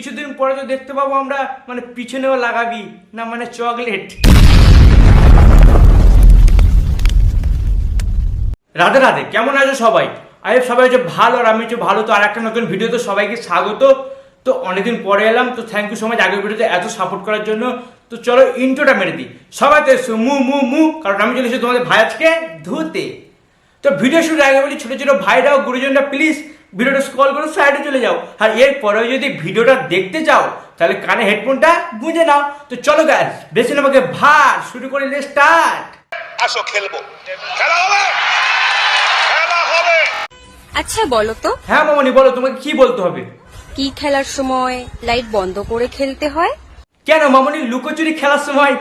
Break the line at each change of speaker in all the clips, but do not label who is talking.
কিছুদিন পরে তো দেখতে পাবো আমরা মানে পিছনেও লাগাবি, না মানে চকলেট। রাধে রাধে, কেমন আছো সবাই? আরে সবাই হচ্ছে ভালো আর আমি হচ্ছে ভালো, তো আর একটা নতুন ভিডিওতে সবাইকে স্বাগত। তো অনেকদিন পরে এলাম, তো থ্যাংক ইউ সো মাচ আগের ভিডিওতে এত সাপোর্ট করার জন্য। তো চলো ইন্ট্রোটা মেরে দিই। সবাই তো এসো, মু মু মু, কারণ আমি চলে এসেছি তোমাদের ভাই আজকে ধুতে। তো ভিডিও শুরু আগে বলি, ছোটো ছোটো ভাইরাও, গুরুজনরা প্লিজ ভিডিওটা স্ক্রল করে সাইডে চলে যাও। আর এরপরেও যদি ভিডিওটা দেখতে চাও তাহলে কানে হেডফোনটা গুঁজে নাও। তো চলো গ্যাস বেশি না আমাকে ভার শুরু করে স্টার্ট
আসো খেলব। খেলা হবে! খেলা হবে!
আচ্ছা বলো তো।
হ্যাঁ মামনি বলো তোমাকে কি বলতে হবে?
কি খেলার সময় লাইট বন্ধ করে খেলতে হয়?
কেন মামনি লুকোচুরি খেলার সময়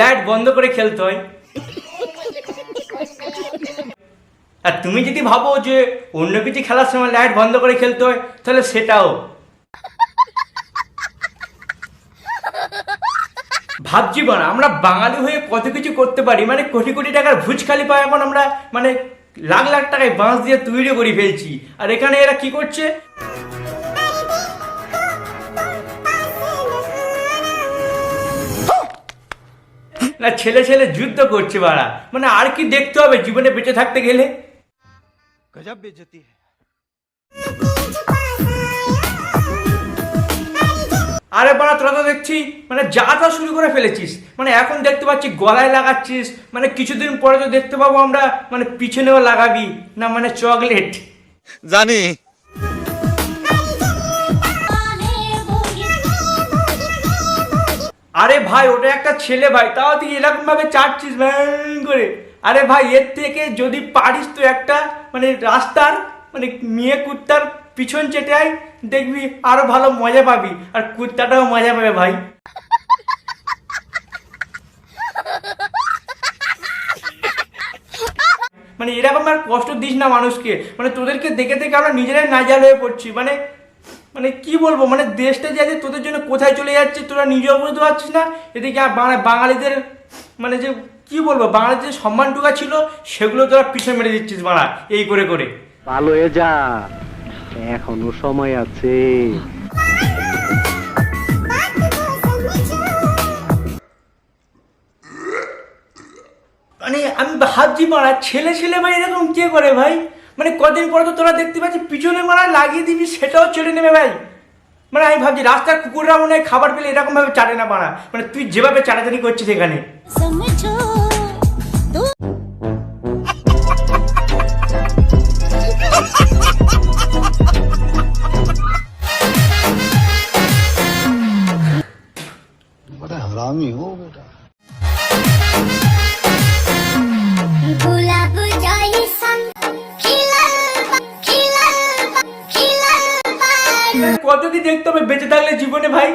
লাইট বন্ধ করে খেলতে হয়? আর তুমি যদি ভাবো যে অন্য কিছু খেলার সময় লাইট বন্ধ করে খেলতে হয়, তাহলে সেটাও। ভাবছি বানা আমরা বাঙালি হয়ে কত কিছু করতে পারি? মানে কোটি কোটি টাকার ভুজখালি পাই এখন আমরা মানে লাখ লাখ টাকায় বাঁশ দিয়ে তৈরি করে ফেলছি। আর এখানে এরা কি করছে? না, ছেলে ছেলে যুদ্ধ করছে বাড়া। মানে আর কি দেখতে হবে জীবনে বেঁচে থাকতে গেলে?
गजब बेइज्जती है
আরে বাড়া তোরা তো দেখছি মানে যা তা শুরু করে ফেলেছিস মানে এখন দেখতে পাচ্ছি গলায় লাগাচ্ছিস মানে কিছুদিন পরে তো দেখতে পাবো আমরা মানে পিছনেও লাগাবি না মানে চকলেট
জানি
আরে ভাই ওটা একটা ছেলে ভাই তাও তুই এরকম ভাবে চাটছিস ভ্যাং করে আরে ভাই, এর থেকে যদি পারিস তো একটা মানে রাস্তার মানে মেয়ে কুত্তার পিছন চেটাই দেখবি আরও ভালো মজা পাবি। আর কুত্তাটাও মজা পাবে ভাই। মানে এরকম আর কষ্ট দিস না মানুষকে। মানে তোদেরকে দেখে দেখে আমরা নিজেরাই নাজাল হয়ে পড়ছি। মানে মানে কি বলব? মানে দেশটা যে তোদের জন্য কোথায় চলে যাচ্ছে, তোরা নিজেও বুঝতে পারছিস না? এদিকে বাঙালিদের মানে যে কি বলব বাঙালিদের যে সম্মানটুকা ছিল সেগুলো তোরা পিছনে মেরে দিচ্ছিস বাড়া এই করে করে।
ভালো হয়ে যা। এখনও সময় আছে।
মানে আমি ভাবছি মারা ছেলে ছেলে ভাই এরকম কে করে ভাই? মানে কদিন পরে তো তোরা দেখতে পাচ্ছি পিছনে মারা লাগিয়ে দিবি সেটাও ছেড়ে নেবে ভাই। মানে আমি ভাবছি, রাস্তার কুকুররা মনে হয় খাবার পেলে এরকম ভাবে চাটে না বানা মানে তুই যেভাবে চাটাচাটি করছিস এখানে। দেখতে হবে বেঁচে থাকলে জীবনে ভাই।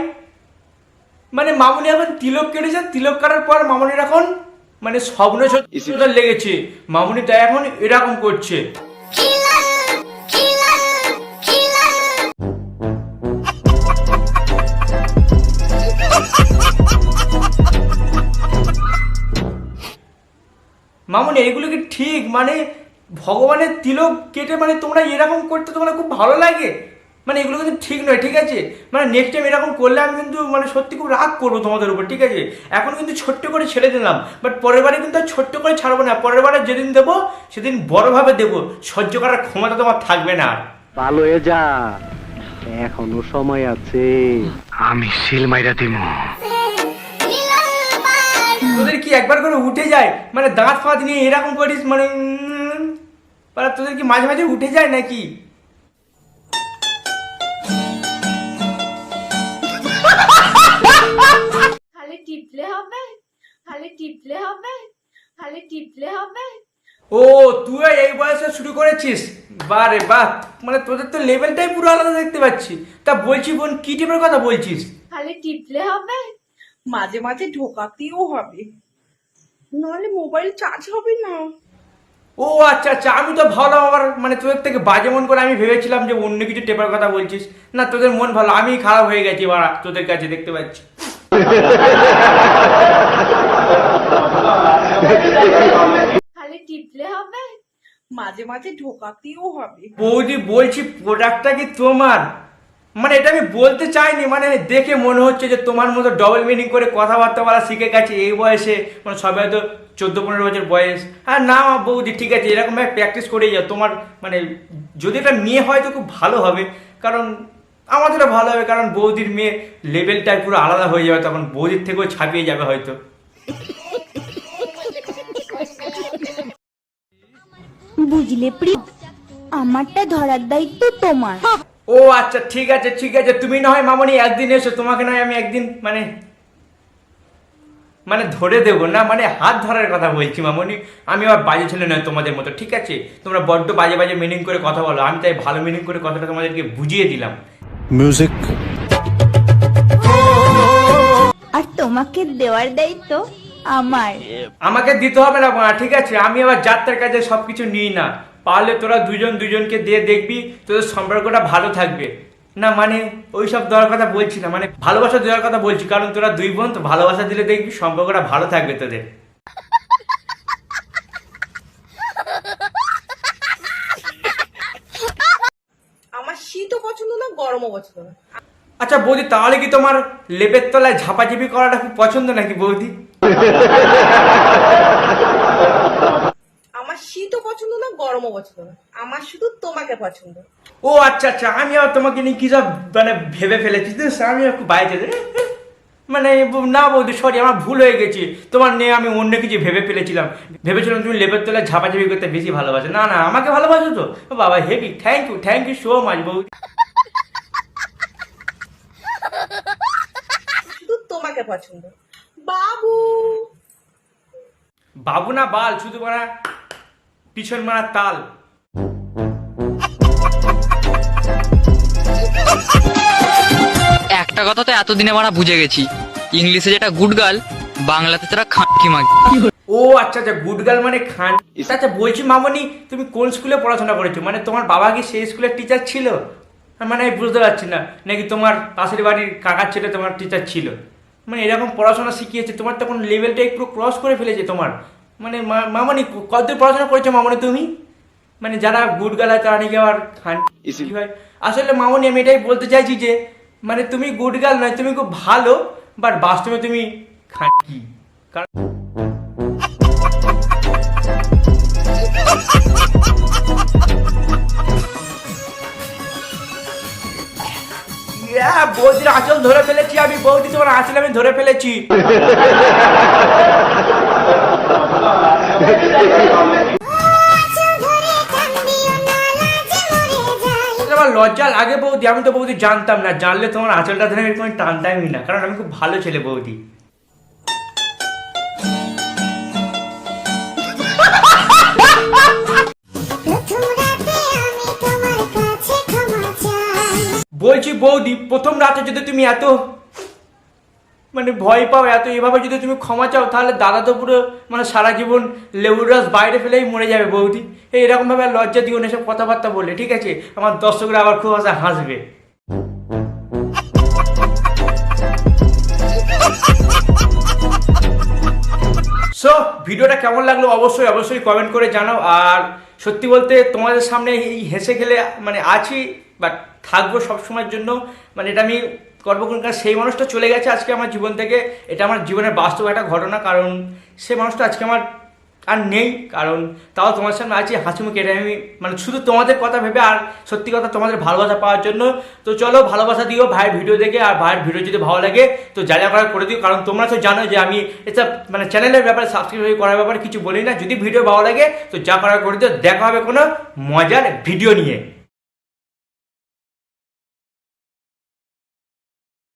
মানে মামুনি এখন তিলক কেটেছে তিলক কাটার পর মামুনির এখন মানে স্বপ্ন সত্যি লেগেছে। মামুনি তাই এখন এরকম করছে। মামুনি এইগুলো কি ঠিক? মানে ভগবানের তিলক কেটে মানে তোমরা এরকম করতে তোমরা খুব ভালো লাগে? মানে এগুলো কিন্তু ঠিক নয় ঠিক আছে? মানে নেক্সট টাইম এরকম করলে আমি কিন্তু মানে সত্যি খুব রাগ করব তোমাদের উপর ঠিক আছে? এখন কিন্তু ছোট্ট করে ছেড়ে দিলাম বাট পরের বারে কিন্তু আর ছোট্ট করে ছাড়বো না। পরের বারে যেদিন দেবো সেদিন বড়ভাবে দেবো। সহ্য করার ক্ষমতা তোমার থাকবে না
ভালো হয়ে যা। এখনও সময় আছে। আমি শিল মাইরা দিমু।
তোদের কি একবার করে উঠে যায়? মানে দাঁত ফাঁত নিয়ে এরকম করিস মানে তোদের কি মাঝে মাঝে উঠে যায় নাকি?
টিপলে হবে খালি টিপলে হবে খালি টিপলে হবে।
ও তুই এই বয়সে শুরু করেছিস? বারে বাহ। মানে তোদের তো লেভেলটাই পুরো আলাদা দেখতে পাচ্ছি। তা বলছি বোন কি টিপের কথা বলছিস?
খালি টিপলে হবে।
মাঝে মাঝে ঢোকাতেও হবে। নাহলে মোবাইল চার্জ হবে না।
ও আচ্ছা আচ্ছা আমি তো ভালো আবার মানে তোদের থেকে বাজে মন করে আমি ভেবেছিলাম যে অন্য কিছু টেপার কথা বলছিস। না তোদের মন ভালো আমি খারাপ হয়ে গেছি বাড়া তোদের কাছে দেখতে পাচ্ছি।
মাঝে মাঝে ঢোকাতেও হবে।
বৌদি, বলছি প্রোডাক্টটা কি তোমার? মানে এটা আমি বলতে চাইনি মানে দেখে মনে হচ্ছে যে তোমার মতো ডবল মিনিং করে কথাবার্তা বলা শিখে গেছে এই বয়সে মানে সবাই তো চোদ্দ পনেরো বছর বয়স। হ্যাঁ না, বৌদি, ঠিক আছে এরকমভাবে প্র্যাকটিস করেই যাও। তোমার মানে যদি এটা মেয়ে হয় তো খুব ভালো হবে। কারণ আমাদেরও ভালো হবে কারণ বৌদির মেয়ে লেভেলটা পুরো আলাদা হয়ে যাবে তখন বৌদির থেকেও ছাপিয়ে যাবে হয়তো।
বুঝলে প্রিয় আমারটা ধরার দায়িত্ব তোমার।
ও আচ্ছা ঠিক আছে ঠিক আছে তুমি না হয় মামনি একদিন এসো তোমাকে নয় আমি একদিন মানে মানে ধরে দেবো না মানে হাত ধরার কথা বলছি মামনি আমি আবার বাজে ছেলে নয় তোমাদের মতো ঠিক আছে? তোমরা বড্ড বাজে বাজে মিনিং করে কথা বলো আমি তাই ভালো মিনিং করে কথাটা তোমাদেরকে বুঝিয়ে দিলাম।
মিউজিক
আর তোমাকে দেওয়ার দায়িত্ব আমার।
আমাকে দিতে হবে না মা ঠিক আছে? আমি আবার যাত্রার কাজে সবকিছু নিই না। পারলে তোরা দুজন দুজনকে দিয়ে দেখবি তোদের সম্পর্কটা ভালো থাকবে। না মানে ওই সব দেওয়ার কথা বলছি না মানে ভালোবাসা দেওয়ার কথা বলছি কারণ তোরা দুই বোন তো ভালোবাসা দিলে দেখবি সম্পর্কটা ভালো থাকবে তোদের।
গরমও পছন্দ না।
আচ্ছা বৌদি তাহলে কি তোমার লেপের তলায় ঝাপাঝাপি করাটা খুব পছন্দ নাকি বৌদি?
আমার শীতও পছন্দ না গরমও পছন্দ না। আমার শুধু তোমাকে পছন্দ।
ও আচ্ছা আচ্ছা আমি আবার তোমাকে নিয়ে কি সব মানে ভেবে ফেলেছি? তো আমি একটু বাইরে মানে না বৌদি সরি আমার ভুল হয়ে গেছে। তোমার নিয়ে আমি অন্য কিছু ভেবে ফেলেছিলাম। ভেবেছিলাম তুমি লেপের তলায় ঝাপাঝাপি করতে বেশি ভালোবাসো। না না আমাকে ভালোবাসো তো। বাবা heavy thank you thank you so much বৌদি।
শুধু তোমাকে পছন্দ। বাবু।
বাবু না বাল শুধু মারা পিছন মারা তাল।
একটা কথা তো এতদিনে মারা বুঝে গেছি। ইংলিশে যেটা গুড গার্ল বাংলাতে তারা খাঁকি মাগি।
ও আচ্ছা আচ্ছা গুড গার্ল মানে খান আচ্ছা বলছি মামনি তুমি কোন স্কুলে পড়াশোনা করেছ? মানে তোমার বাবা কি সেই স্কুলের টিচার ছিল? মানে আমি বুঝতে পারছি না। নাকি তোমার পাশের বাড়ির কাকার ছেলে তোমার টিচার ছিল? মানে এরকম পড়াশোনা শিখিয়েছে তোমার তখন লেভেলটা একটু ক্রস করে ফেলেছে তোমার। মানে মা- মামনি কতদূর পড়াশোনা করেছ মামনি তুমি? মানে যারা গুড গার্ল হয় তারা নাকি আবার খান হয়? আসলে মামনি আমি এটাই বলতে চাইছি যে মানে তুমি গুড গাল নয় তুমি খুব ভালো বাট বাস্তবে তুমি খান কি? কারণ বৌদির আঁচল ধরে ফেলেছি আমি, বৌদি তোমার আঁচল আমি ধরে ফেলেছি। আমার লজ্জা লাগে বৌদি, আমি তো বৌদি জানতাম না, জানলে তোমার আঁচলটা ধরে আমি কোনো টানতামই না, কারণ আমি খুব ভালো ছেলে বৌদি। বৌদি, প্রথম রাতে যদি তুমি এত মানে ভয় পাও, এত এভাবে যদি তুমি ক্ষমা চাও, তাহলে দাদা তো পুরো মানে সারা জীবন লেবুর রস বাইরে ফেলেই মরে যাবে বৌদি। এই এরকমভাবে লজ্জা দিও না, এসব কথাবার্তা বললে, ঠিক আছে? আমার দর্শকরা আবার খুব হাসা হাসবে। সো ভিডিওটা কেমন লাগল? অবশ্যই অবশ্যই কমেন্ট করে জানাও। আর সত্যি বলতে, তোমাদের সামনে এই হেসে খেলে মানে আছি বাট থাকব সব সময়ের জন্য মানে এটা আমি করব কোন কারণ সেই মানুষটা চলে গেছে আজকে আমার জীবন থেকে। এটা আমার জীবনের বাস্তব একটা ঘটনা, কারণ সে মানুষটা আজকে আমার আর নেই, কারণ তাও তোমার সামনে আছি, হাসি মুখে এটা আমি মানে শুধু তোমাদের কথা ভেবে আর সত্যি কথা তোমাদের ভালোবাসা পাওয়ার জন্য। তো চলো ভালোবাসা দিও, ভাইয়ের ভিডিও দেখে, আর ভাইয়ের ভিডিও যদি ভালো লাগে, তো যা করার করে দিও, কারণ তোমরা তো জানো যে আমি এটা মানে চ্যানেলের ব্যাপারে সাবস্ক্রাইব করার ব্যাপারে কিছু বলি না। যদি ভিডিও ভালো লাগে, তো যা করার করে দিও, দেখা হবে কোনো মজার ভিডিও নিয়ে।